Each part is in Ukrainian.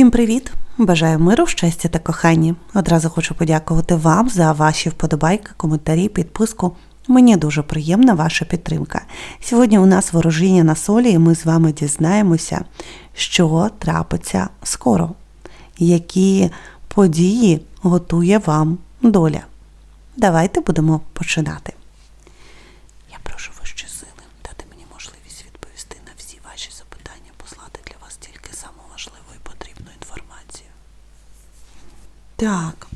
Всім привіт! Бажаю миру, щастя та кохання. Одразу хочу подякувати вам за ваші вподобайки, коментарі, підписку. Мені дуже приємна ваша підтримка. Сьогодні у нас ворожіння на солі, і ми з вами дізнаємося, що трапиться скоро, які події готує вам доля. Давайте будемо починати. Я прошу вищі сили дати мені можливість відповісти на всі ваші запитання, послати для вас тільки саму важливу і потрібну інформацію. Так.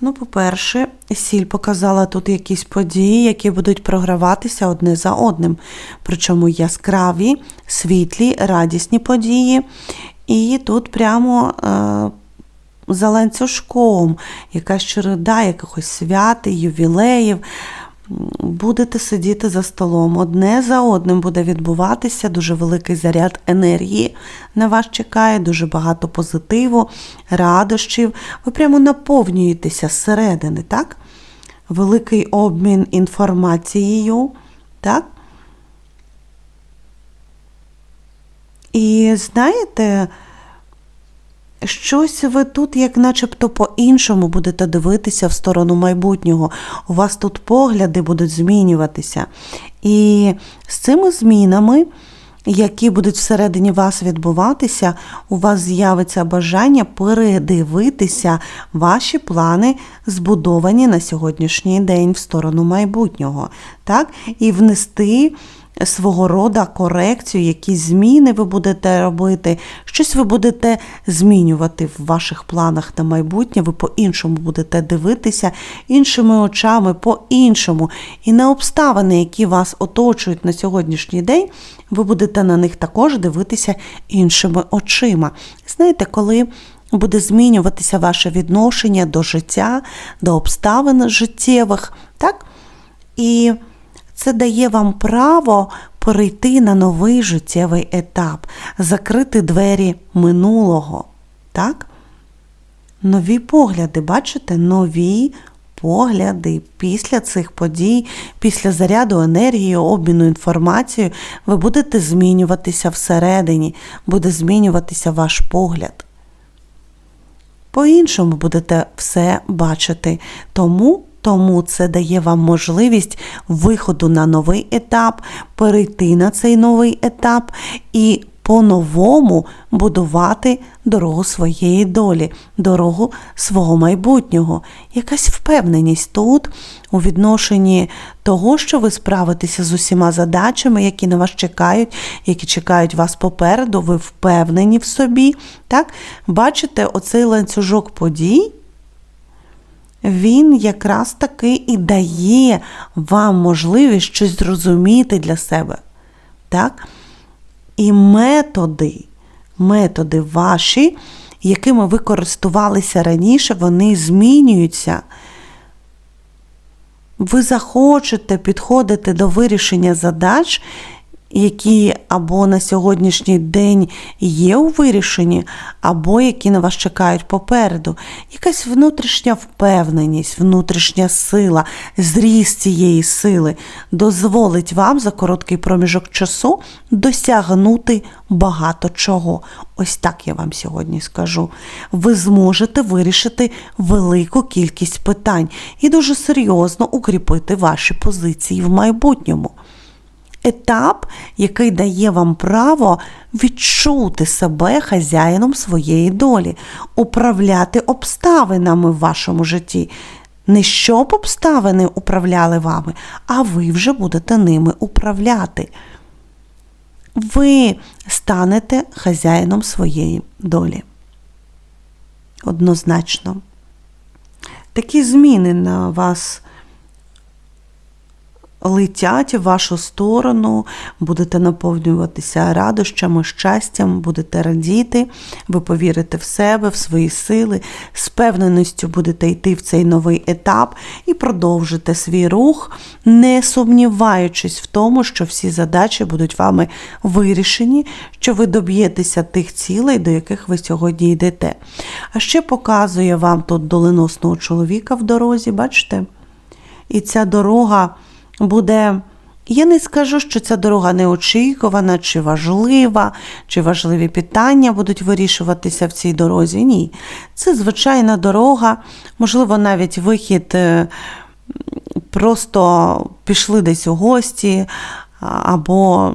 Ну, по-перше, сіль показала тут якісь події, які будуть програватися одне за одним. Причому яскраві, світлі, радісні події. І тут прямо е, за ланцюжком якась череда якихось свят, ювілеїв. Будете сидіти за столом, одне за одним буде відбуватися дуже великий заряд енергії на вас чекає, дуже багато позитиву, радощів. Ви прямо наповнюєтеся зсередини, так? Великий обмін інформацією, так? І знаєте, Щось ви тут, як начебто, по-іншому будете дивитися в сторону майбутнього. У вас тут погляди будуть змінюватися. І з цими змінами, які будуть всередині вас відбуватися, у вас з'явиться бажання передивитися ваші плани, збудовані на сьогоднішній день в сторону майбутнього. Так? І внести свого рода корекцію, якісь зміни ви будете робити, щось ви будете змінювати в ваших планах на майбутнє, ви по-іншому будете дивитися, іншими очами, по-іншому. І на обставини, які вас оточують на сьогоднішній день, ви будете на них також дивитися іншими очима. Знаєте, коли буде змінюватися ваше відношення до життя, до обставин життєвих, так? І це дає вам право перейти на новий життєвий етап, закрити двері минулого. Так? Нові погляди, бачите, нові погляди після цих подій, після заряду енергії, обміну інформацією, ви будете змінюватися всередині, буде змінюватися ваш погляд. По-іншому будете все бачити. Тому тому це дає вам можливість виходу на новий етап, перейти на цей новий етап і по-новому будувати дорогу своєї долі, дорогу свого майбутнього. Якась впевненість тут у відношенні того, що ви справитеся з усіма задачами, які на вас чекають, які чекають вас попереду, ви впевнені в собі. Так? Бачите, оцей ланцюжок подій він якраз таки і дає вам можливість щось зрозуміти для себе. Так? І методи, методи ваші, якими ви користувалися раніше, вони змінюються. Ви захочете підходити до вирішення задач, які або на сьогоднішній день є у вирішенні, або які на вас чекають попереду. Якась внутрішня впевненість, внутрішня сила, зріст цієї сили дозволить вам за короткий проміжок часу досягнути багато чого. Ось так я вам сьогодні скажу. Ви зможете вирішити велику кількість питань і дуже серйозно укріпити ваші позиції в майбутньому етап, який дає вам право відчути себе хазяїном своєї долі, управляти обставинами в вашому житті. Не щоб обставини управляли вами, а ви вже будете ними управляти. Ви станете хазяїном своєї долі. Однозначно. Такі зміни на вас летять в вашу сторону, будете наповнюватися радощами, щастям, будете радіти, ви повірите в себе, в свої сили, з певненістю будете йти в цей новий етап і продовжите свій рух, не сумніваючись в тому, що всі задачі будуть вами вирішені, що ви доб'єтеся тих цілей, до яких ви сьогодні йдете. А ще показує вам тут доленосного чоловіка в дорозі, бачите? І ця дорога буде Я не скажу, що ця дорога неочікувана, чи важлива, чи важливі питання будуть вирішуватися в цій дорозі. Ні. Це звичайна дорога, можливо, навіть вихід е, просто пішли десь у гості, або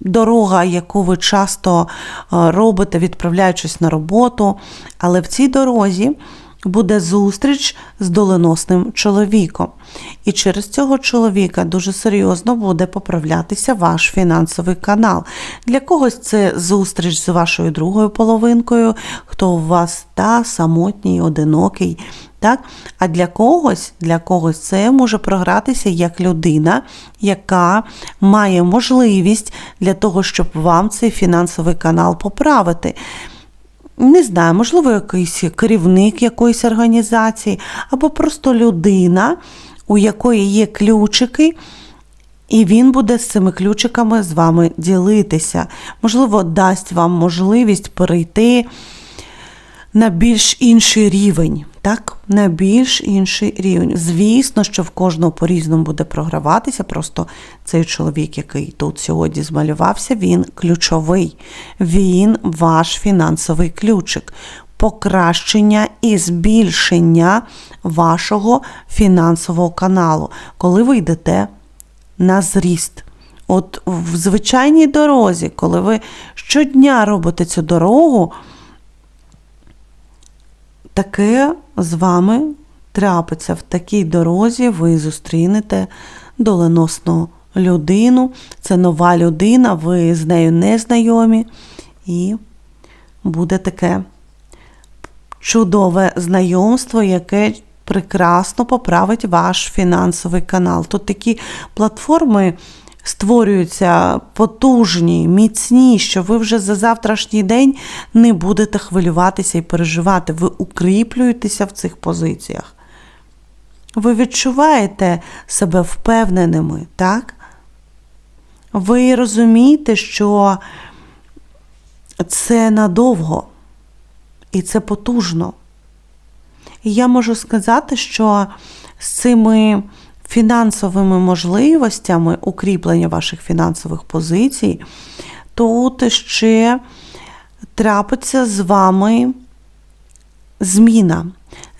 дорога, яку ви часто е, робите, відправляючись на роботу. Але в цій дорозі буде зустріч з доленосним чоловіком. І через цього чоловіка дуже серйозно буде поправлятися ваш фінансовий канал. Для когось це зустріч з вашою другою половинкою, хто у вас та самотній, одинокий. Так? А для когось, для когось це може програтися як людина, яка має можливість для того, щоб вам цей фінансовий канал поправити. Не знаю, можливо, якийсь керівник якоїсь організації, або просто людина, у якої є ключики, і він буде з цими ключиками з вами ділитися. Можливо, дасть вам можливість перейти на більш інший рівень. Так, на більш інший рівень. Звісно, що в кожного по-різному буде програватися. Просто цей чоловік, який тут сьогодні змалювався, він ключовий. Він ваш фінансовий ключик. Покращення і збільшення вашого фінансового каналу, коли ви йдете на зріст. От в звичайній дорозі, коли ви щодня робите цю дорогу, таке з вами трапиться в такій дорозі, ви зустрінете доленосну людину. Це нова людина, ви з нею не знайомі, і буде таке чудове знайомство, яке прекрасно поправить ваш фінансовий канал. Тут такі платформи створюються потужні, міцні, що ви вже за завтрашній день не будете хвилюватися і переживати. Ви укріплюєтеся в цих позиціях. Ви відчуваєте себе впевненими, так? Ви розумієте, що це надовго і це потужно. І я можу сказати, що з цими фінансовими можливостями укріплення ваших фінансових позицій, тут ще трапиться з вами зміна.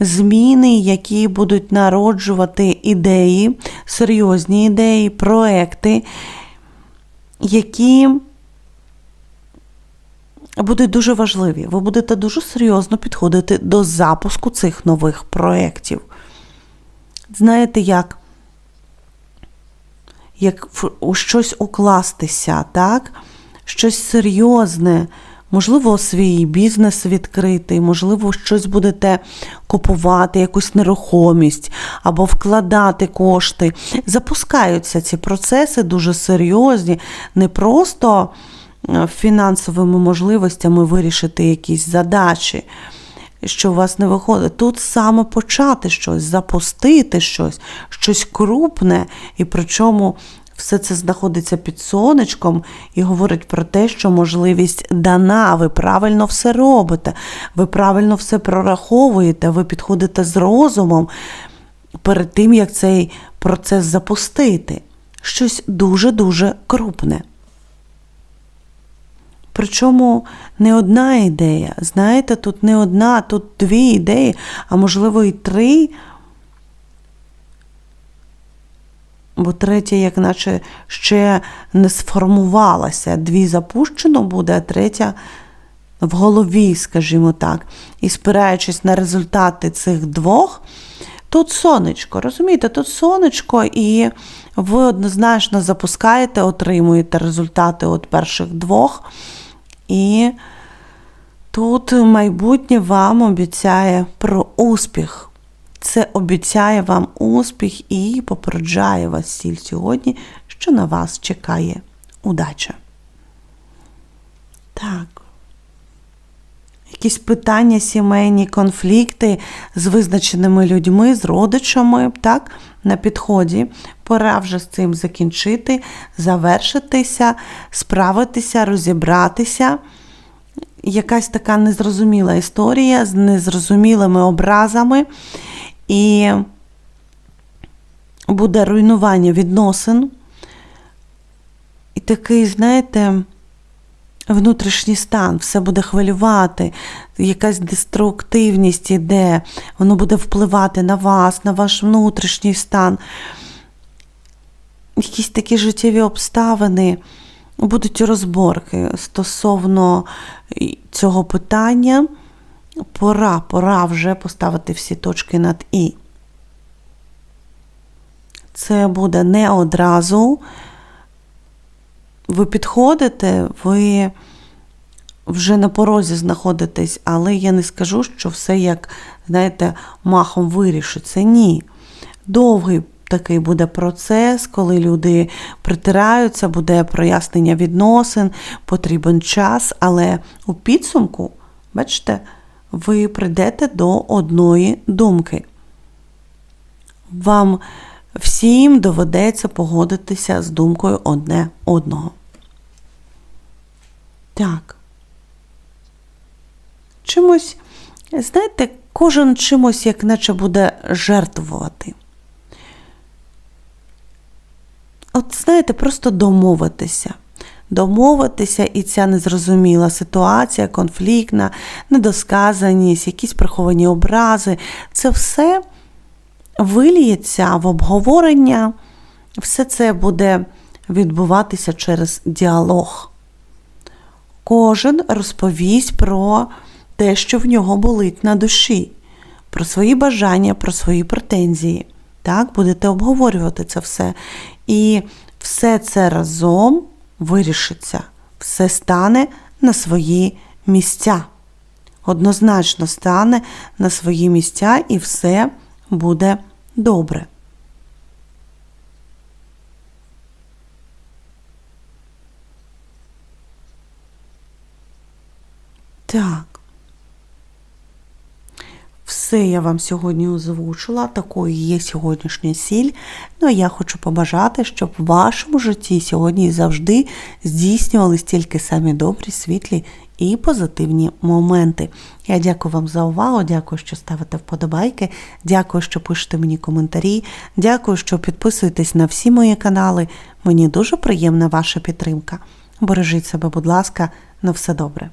Зміни, які будуть народжувати ідеї, серйозні ідеї, проекти, які будуть дуже важливі. Ви будете дуже серйозно підходити до запуску цих нових проєктів. Знаєте, як? Як в- у щось укластися, так? Щось серйозне. Можливо, свій бізнес відкритий, можливо, щось будете купувати, якусь нерухомість або вкладати кошти. Запускаються ці процеси дуже серйозні, не просто е, фінансовими можливостями вирішити якісь задачі, що у вас не виходить. Тут саме почати щось, запустити щось, щось крупне, і причому все це знаходиться під сонечком і говорить про те, що можливість дана, ви правильно все робите, ви правильно все прораховуєте, ви підходите з розумом перед тим, як цей процес запустити. Щось дуже-дуже крупне. Причому не одна ідея. Знаєте, тут не одна, тут дві ідеї, а можливо і три. Бо третя, як наче ще не сформувалася. Дві запущено буде, а третя в голові, скажімо так. І спираючись на результати цих двох, тут сонечко, розумієте, тут сонечко, і ви однозначно запускаєте, отримуєте результати від перших двох. І тут майбутнє вам обіцяє про успіх. Це обіцяє вам успіх і попереджає вас сіль сьогодні, що на вас чекає удача. Так. Якісь питання, сімейні конфлікти з визначеними людьми, з родичами, так, на підході. Пора вже з цим закінчити, завершитися, справитися, розібратися. Якась така незрозуміла історія з незрозумілими образами, і буде руйнування відносин, і такий, знаєте, внутрішній стан, все буде хвилювати, якась деструктивність іде, воно буде впливати на вас, на ваш внутрішній стан. Якісь такі життєві обставини, будуть розборки стосовно цього питання. Пора, пора вже поставити всі точки над І. Це буде не одразу. Ви підходите, ви вже на порозі знаходитесь, але я не скажу, що все як, знаєте, махом вирішиться. Ні. Довгий такий буде процес, коли люди притираються, буде прояснення відносин, потрібен час, але у підсумку, бачите, ви прийдете до одної думки. Вам всім доведеться погодитися з думкою одне одного. Так. Чимось, знаєте, кожен чимось, як наче буде жертвувати. От, знаєте, просто домовитися. Домовитися, і ця незрозуміла ситуація, конфліктна, недосказаність, якісь приховані образи це все виліється в обговорення, все це буде відбуватися через діалог. Кожен розповість про те, що в нього болить на душі, про свої бажання, про свої претензії. Так, будете обговорювати це все. І все це разом вирішиться, все стане на свої місця. Однозначно стане на свої місця і все буде добре. Так. Все я вам сьогодні озвучила, такою є сьогоднішня сіль. Ну а я хочу побажати, щоб в вашому житті сьогодні і завжди здійснювались тільки самі добрі, світлі і позитивні моменти. Я дякую вам за увагу, дякую, що ставите вподобайки, дякую, що пишете мені коментарі, дякую, що підписуєтесь на всі мої канали. Мені дуже приємна ваша підтримка. Бережіть себе, будь ласка, на все добре.